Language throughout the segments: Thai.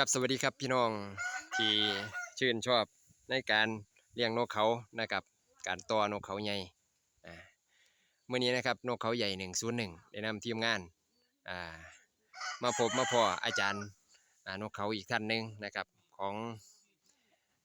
ครับสวัสดีครับพี่น้องที่ชื่นชอบในการเลี้ยงนกเขานะครับ การตัวนกเขาใหญ่เมื่อนี้นะครับนกเขาใหญ่หนึ่งศูนย์หนึ่งได้นำทีมงานมาพบมาพออาจารย์นกเขาอีกท่านหนึ่งนะครับของ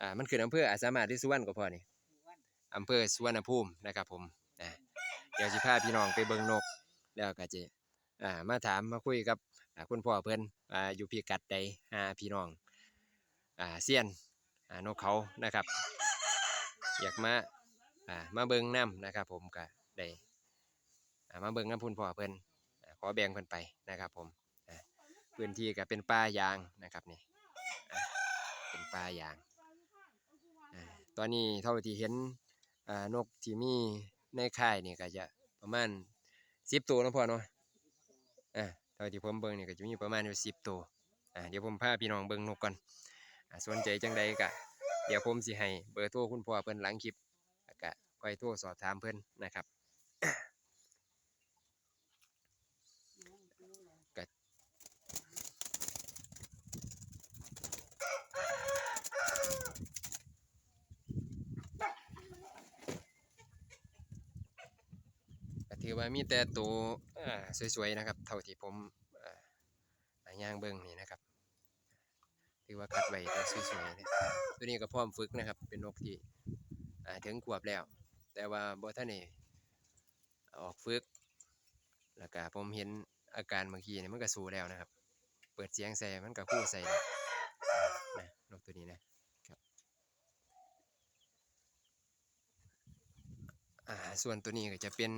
อมันคืออำเภออาสามารถที่สุวรรณก็พอนี่อำเภอสุวรรณภูมินะครับผมเดี๋ยวสิพาพี่น้องไปเบิ่งนกแล้วก็จะมาถามมาคุยกับ คุณพ่อเพิ่นออยู่พิกัดใดหาพี่น้องอเซียนนกเขานะครับ อยากมามาเบิงน้ำนะครับ ผมก็ได้มาเบิงน้ำพุ่นพ่อเพิ่นอขอแบ่งเพิ่นไปนะครับ ผมพื้นที่ก็เป็นป่ายางนะครับนี่เป็นป่ายางอตอนนี้เท่าที่เห็นนกที่มีในค่ายนี่ก็จะประมาณสิบตัวนะพ่อเนาะอ่า เท่าที่ผมเบิ่งนี่ยก็จะมีประมาณอยู่สิบตัวอ่าเดี๋ยวผมพาพี่น้องเบิ่งนกก่อนอ่าสนใจจังใดก็เดี๋ยวผมสิให้เบอร์โทรคุณพ่อเพิ่นหลังคลิปแล้วก็ค่อยโทรสอบถามเพิ่นนะครับก็ถือว่ามีแต่ตัว สวยๆนะครับ เท่าที่ผมอ่าย่างเบิ่งนี่นะครับถือว่าคัดไว้แต่สวยๆเลยตัวนี้ก็พร้อมฝึกนะครับ เป็นนกที่ถึงขวบแล้ว แต่ว่าบ่ทันได้ออกฝึก แล้วก็ผมเห็นอาการเมื่อกี้นี่มันก็สู้แล้วนะครับ เปิดเสียงใส่มันก็คู่ใส่ล้วนะนกตัวนี้นะครับอ่าส่วนตัวนี้ก็จะเป็น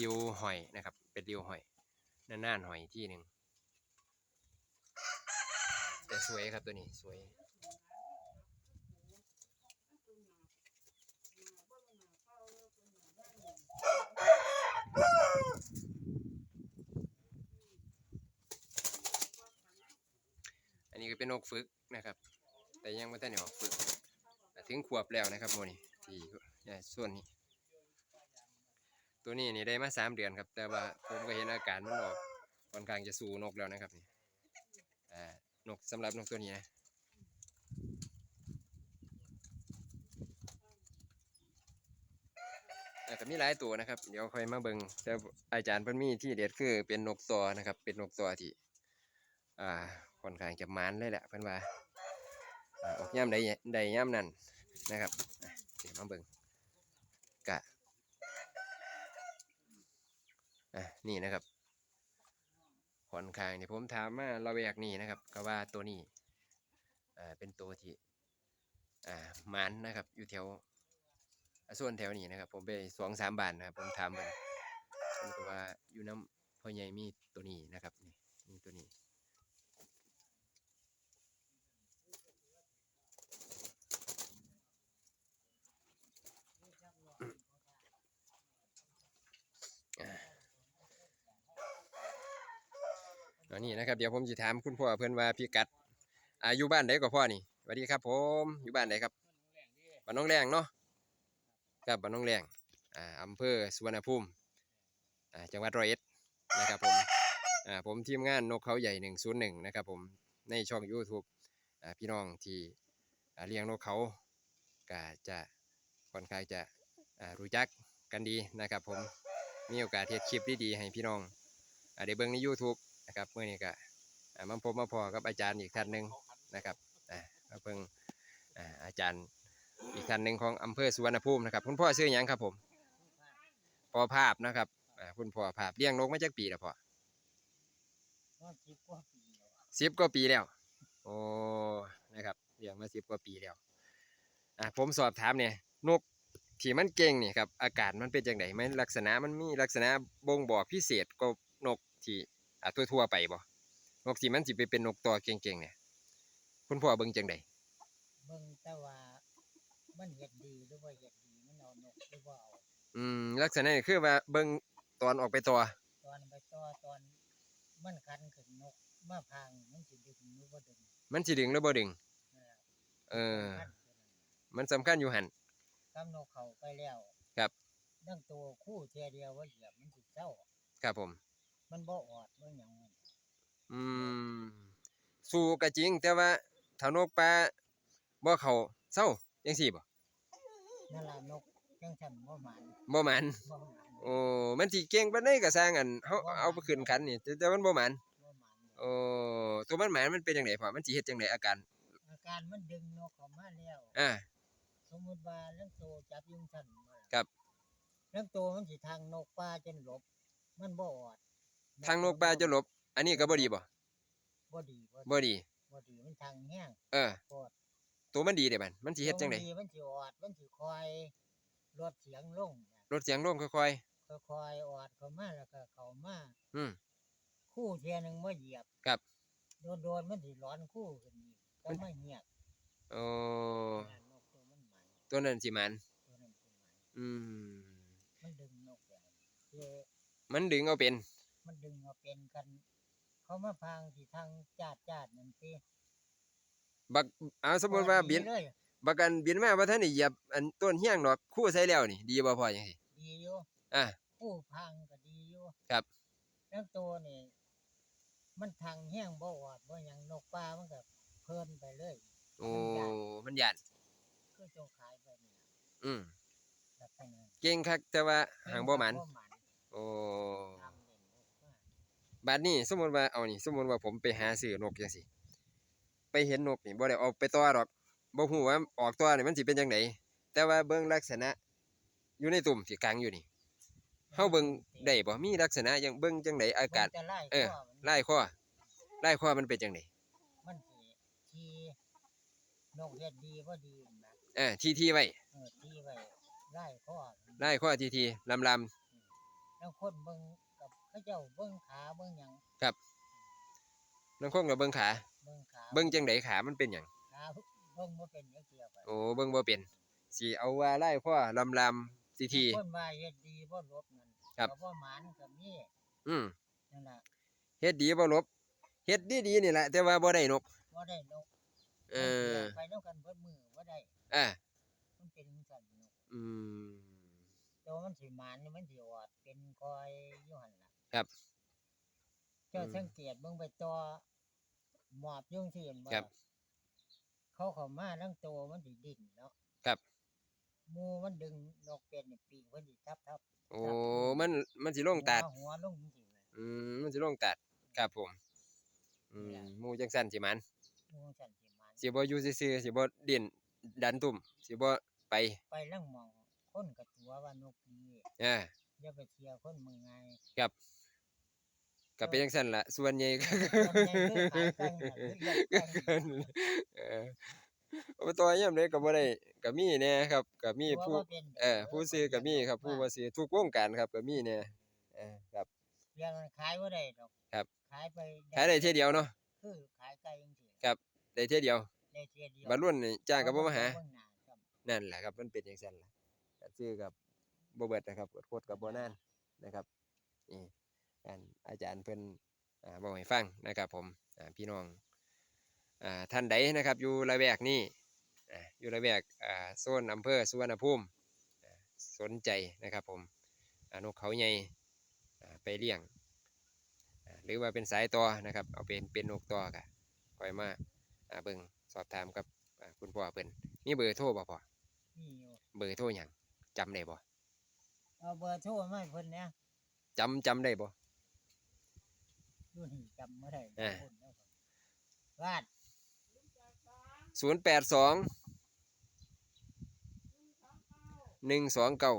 ริวหอยนะครับ เป็นริวหอยนานๆหอยที่หนึ่งแต่สวยครับตัวนี้สวยอันนี้ก็เป็นนกฝึกนะครับ แต่ยังไม่ได้ออกฝึก ถึงขวบแล้วนะครับโมนี่ที่ส่วนนี้ ตัวนี้นี่ได้มาสามเดือนครับ แต่ว่าผมก็เห็นอาการมันออกค่อนข้างจะสู้นกแล้วนะครับนี่อ่านกสำหรับนกตัวนี้นะอ่มีหลายตัวนะครับ เดี๋ยวค่อยมาเบิงแต่อาจารย์เพิ่นมีที่เด็ดคือเป็นนกตัวนะครับ เป็นนกตัวที่ อ่าค่อนข้างจะมันเลยแหละเพื่อนว่าออกย่ำใดใดย่ำนั่นนะครับเดี๋ยวมาเบิ่งกะ อะนี่นะครับค่อนข้างเนี่ผมถามมาเราแวกนี่นะครับ ก็ว่าตัวนี้อ่าเป็นตัวที่อ่ามันนะครับ อยู่แถวส่วนแถวนี้นะครับ ผมไปสองสามบานนะครับ ผมถามมันมันก็ว่าอยู่น้ำพ่อใหญ่มีตัวนี้นะครับนี่มีตัวนี้ นนี้นะครับเดี๋ยวผมจะถามคุณพ่อเพื่อนว่าพี่กัดอายู่บ้านไหนก็พ่อนี่สวัสดีครับผมอยู่บ้านไหนครับบ้านน้องแรงเนาะครับบ้านน้องแรงอ่าอำเภอสุวรรณภูมิอ่าจังหวัดร้อยเอ็ดนะครับผมอ่าผมทีมงานนกเขาใหญ่หนึ่งศูนย์หนึ่งนะครับผมในช่อง YouTube อ่าพี่น้องที่อ่าเลี้ยงนกเขาก็จะค่อนข้างจะอ่ารู้จักกันดีนะครับผมมีโอกาสเทศคลิปดีๆให้พี่น้องอ่าได้เบิ่งใน YouTube นะครับเมื่อนี้ก็อ่ามาพบมาพอกับอาจารย์อีกท่านหนึ่งนะครับอ่ามาเพิ่งอ่าอาจารย์อีกท่านหนึ่งของอำเภอสุวรรณภูมินะครับคุณพ่อชื่อหยังครับผมพ่อภาพนะครับอ่าคุณพ่อภาพเลี้ยงนกมาจากปีแล้วพ่อว่าสิบกว่าปีแล้วอะสิบกว่าปีแล้วโอ้นะครับเลี้ยงมาสิบกว่าปีแล้วอ่าผมสอบถามเนี่ยนกที่มันเก่งนี่ครับอากาศมันเป็นจังไดมันลักษณะมันมีลักษณะบ่งบอกพิเศษกว่านกที่ อ่าทั่วๆไปบ่นกที่มันสิไปเป็นนกตัวเก่งๆเนี่ยคุณพ่อเบิ่งจังไดเบิ่งแต่ว่ามันเฮ็ดดีหรือว่าเฮ็ดดีมันเอานกหรือว่าเอาอืมลักษณะนี่คือว่าเบิ่งตอนออกไปตัวตอนไปต่อตอนมันคันขึ้นนกมาพังมันสิดึงหรือบ่ดึงมันสิดึงหรือบ่ดึงนั่นล่ะเออคันขึ้นมันสำคัญอยู่หั่นกำนกเขาไปแล้ว ครับตั้งตัวคู่เทียเดียวว่าเหยียบมันสิเศร้าครับผม มันบ่ออดบ่หยังมันอืมสู้ก็จริง แต่ว่าถ้านกปลาบ่เข้าเศร้าจังซี่บ่นั่นล่ะนกจังซั่นบ่หมานบ่หมันบ่หมานโอ้มันสิเก่งปานใดก็สร้างอันเฮาเอาไปขึ้นขันนี่แต่แต่มันบ่หมันบ่หมานโอ้ตัวมันหมันมันเป็นจังไดพ่อมันสิเฮ็ดจังไดอาการอาการมันดึงนกเข้ามาแล้ว อ่า สมมุติว่าเรื่องโตจับอยุงซั่นบ่ล่ะครับ เรื่องโตมันสิทางนกป่าจนหลบ มันบ่ออด ทางนกปลาจะหลบ อันนี้ก็บ่ดีบ่บ่ดีบ่ดีบ่ดีมันทางแห้งเออโพดตัวมันดีเด้บัดมันสิเฮ็ดจังไดตัวมันมันสิออดมันสิคอยลดเสียงลงลดเสียงลงค่อยค่อยๆออดเข้ามาแล้วก็เข้ามาๆอืมคู่เทียหนึงมาเหยียบครับโดนๆมันสิร้อนคู่ขึ้นอีกก็ไม่เงียบโอ้งานนกตัวมันหมันตัวนั้นสิหมันตัวนั้นตัวหมันอืมมันดึงนกแบบคือมันดึงเอาเป็น มันดึงเอาเป็นกัน เขามาพางที่ทางจาดจาดนั่นสิบักเอาสมมุติว่าบินเลยบักกันบินมาบ่ทันได้เหยียบอันต้นเฮียงดอกคู่ใส่แล้วนี่ ดีบ่พ่อจังซี่ดีอยู่อ่าผู้พังก็ดีอยู่ครับแล้วตัวนี่มันทางแห้งบ่อดบ่หยังนกป่ามันก็เพลินไปเลยโอ้มันย่านคือจงขายไปนี่ล่ะอืมแบบนั้นเก่งคักแต่ว่าหางบ่หมันบ่หมันโอ้ ตามเล่นนกป่า บัดนี้สมมุติว่าเอานี่สมมุติว่าผมไปหาซื้อนกจังซี่ไปเห็นนกนี่บ่ได้เอาไปต่อดอกบ่ฮู้ว่าออกต่อนี่มันสิเป็นจังไดแต่ว่าเบิ่งลักษณะอยู่ในตุ่มที่กลางอยู่นี่เฮาเบิ่งได้บ่มีลักษณะหยังเบิ่งจังไดอากาศ มันจะไล่เออ ข้มันลายคอลายคอมันเป็นจังไดมันสิทีนกเฮ็ดดีบ่ดีนะเออทีๆไว้เออทีไว้ไล่ข้อลายคอทีๆลำแล้วคนเบิ่งกับ เขาเจ้าเบิ่งขาเบิ่งหยังๆนังคงก็เบิ่งขา เบิ่งขาเบิ่งจังไดขามันเป็นหยังขาเบิ่งบ่เป็นจังเที่ยไปโอ้เบิ่งบ่เป็นสิเอาว่าลายคอลำๆทีคนว่าเฮ็ดดีบ่ลบนั่นครับก็บ่หมานก็มีๆอืมนั่นล่ะเฮ็ดดีบ่ลบเฮ็ดดีๆนี่แหละแต่ว่าบ่ได้นกบ่ได้นกเออไปนำกันเบิดมือบ่ได้อ่ามันเป็นจังซั่นนกอืมแต่ว่ามันสิหมานนี่มันสิออดเป็นคอยอยู่หั่นล่ะ ครับ เจ้าอืมสังเกตเบิ่งไปต่อหมอบอยุ่จังซี่เห็นบ่ครับ เขาเข้ามาทั้งตัวมันสิดิ้นเนาะครับ หมูมันดึงนกเป็ดนี่ปีกเพิ่นสิทับทับโอ้ มัน มันสิลงตาดหัวหัวลงจังซี่เลยอืม มันสิลงตัด ครับผม อืมหมูจังสั่นสิมัน หมูฉันสิมันสิบ่อยู่ซื่อๆสิบ่เด่นดันตุ่ม สิบ่ไปไปลังหมองคนก็ตัวว่านกดีอ่า อย่าไปเชียร์คนเมืองไงครับ ก็เป็นจังซั่นล่ะส่วนใหญ่ก็คนใหญ่คือขายไก่น่ะคือเลี้ยงไก่น่ะเอออบตยามใดก็บ่ได้ก็มีแหน่ครับก็มีตัวผู้บ่เป็นเออผู้ซื้อก็มีครับ ผู้บ่ซื้อทุกวงการครับก็มีแหน่เออครับเลี้ยงขายบ่ได้ดอกครับขายไปขายได้เที่ยเดียวเนาะคือขายไก่จังซี่ครับได้เที่ยเดียวได้เที่ยเดียวบัดรุ่นนี่จ้างก็บ่มาหาเบิ่งน้ครับนั่นแหละครับมันเป็นอย่างนั้นล่ะก็ซื้อกับบ่เบิดนะครับกดโคตรกับบ่นานนะครับนี่การ อาจารย์เพิ่นอ่าบอกให้ฟังนะครับผมอ่าพี่น้องอ่าท่านใดนะครับอยู่ละแวกนี้อ่าอยู่ละแวกอ่าโซนอำเภอสุวรรณภูมิอ่าสนใจนะครับผมอ่านกเขาใหญ่อ่าไปเลี้ยงอ่าหรือว่าเป็นสายต่อนะครับ เอาเป็นเป็นนกต่อก็คอยมาอ่าเบิ่งสอบถามกับอ่าคุณพ่อเพิ่นมีเบอร์โทรบ่พ่อมีอยู่เบอร์โทรหยังจำได้บ่เอาเบอร์โทรมาให้เพิ่นเนี่ยจำจำได้บ่ รุ่นนี้จำบ่ได้อ่าเพิ่นเอาวาดศูนย์แปดสองหนึ่งสองเก้า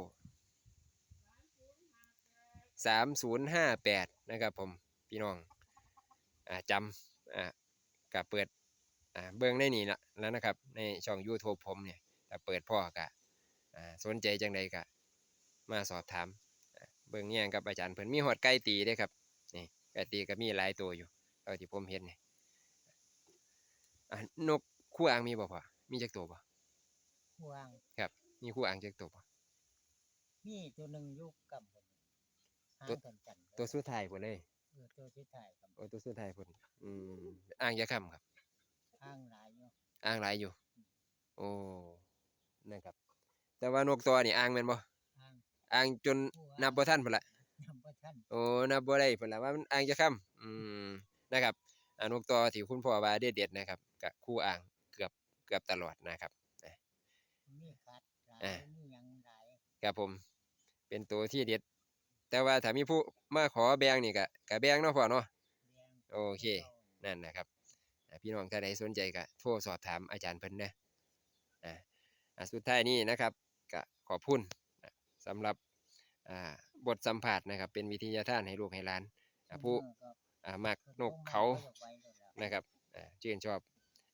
สามศูนย์ห้าแปดนะครับผมพี่น้องอ่าจำอ่ากับเปิดอ่าเบื้องในนี่ละแล้วนะครับ ในช่อง YouTube ผมเนี่ยถ้าเปิดพ่อกะอ่าสนใจจังใดกะ มาสอบถามอ่าเบื้องเนี่ยงกับอาจารย์เพิ่นมีหอดไก่ตีเด้ครับนี่ไก่ตีก็มีหลายตัวอยู่เท่าที่ผมเห็นนี่อ่านกคู่อ่างมีบ่พ่อมีจักตัวบ่วางมีคู่อ่างจักตัวบ่มีตัวหนึ่งอยุกกับผมหาตัวกันจันทร์ตัวสุดท้ายพุ่นเลยเออตัวที่ถ่ายกับโอ้ตัวสุดท้ายพุ่นอืมอ่างยาค่ำครับห้างหลายอยู่อ่างหลายอยู่ โอ้นะครับ แต่ว่านกตัวนี่อ่างแม่นบ่ห้างอ่างจนนับบ่ทันพุ่นละนับบ่ ทันโอ้นับบ่ได้พุ่นละว่ามันอ่างจะค่ำอืมนะครับอ่านกตัวที่คุณพ่อว่าเด็ดๆนะครับกับคู่อ่างกือบตลอดนะครับมีคัดหลายอ่ามีหยังหลายครับผม เป็นตัวที่เด็ด แต่ว่าถ้ามีผู้มาขอแบ่งนี่ก็ก็แบ่งเนาะพ่อเนาะเลี้ยงโอเค นั่นนะครับอ่าพี่น้องถ้าใดสนใจก็โทรสอบถามอาจารย์เพิ่นเด้ออ่าอ่าสุดท้ายนี้นะครับก็ขอบคุณนะสำหรับอ่า บทสัมภาษณ์นะครับ เป็นวิทยาทานให้ลูกให้หลานอ่าผู้เออก็อ่ามักนกเขาอยากไว้เลยล่ะนะครับอ่าชื่นชอบ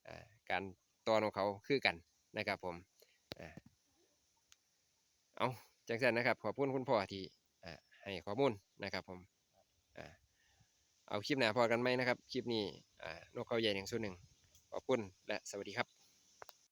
อ่าการตัวนกเขาคือกันนะครับผมอ่าเอาจังสันนะครับ ขอบคุณคุณพ่อที่อ่าให้ข้อมูลนะครับผมอ่าเอาคลิปหน้าพอกันไหมนะครับ คลิปนี้อ่านกเขาใหญ่หนึ่งส่วนหนึ่งขอบคุณและสวัสดีครับ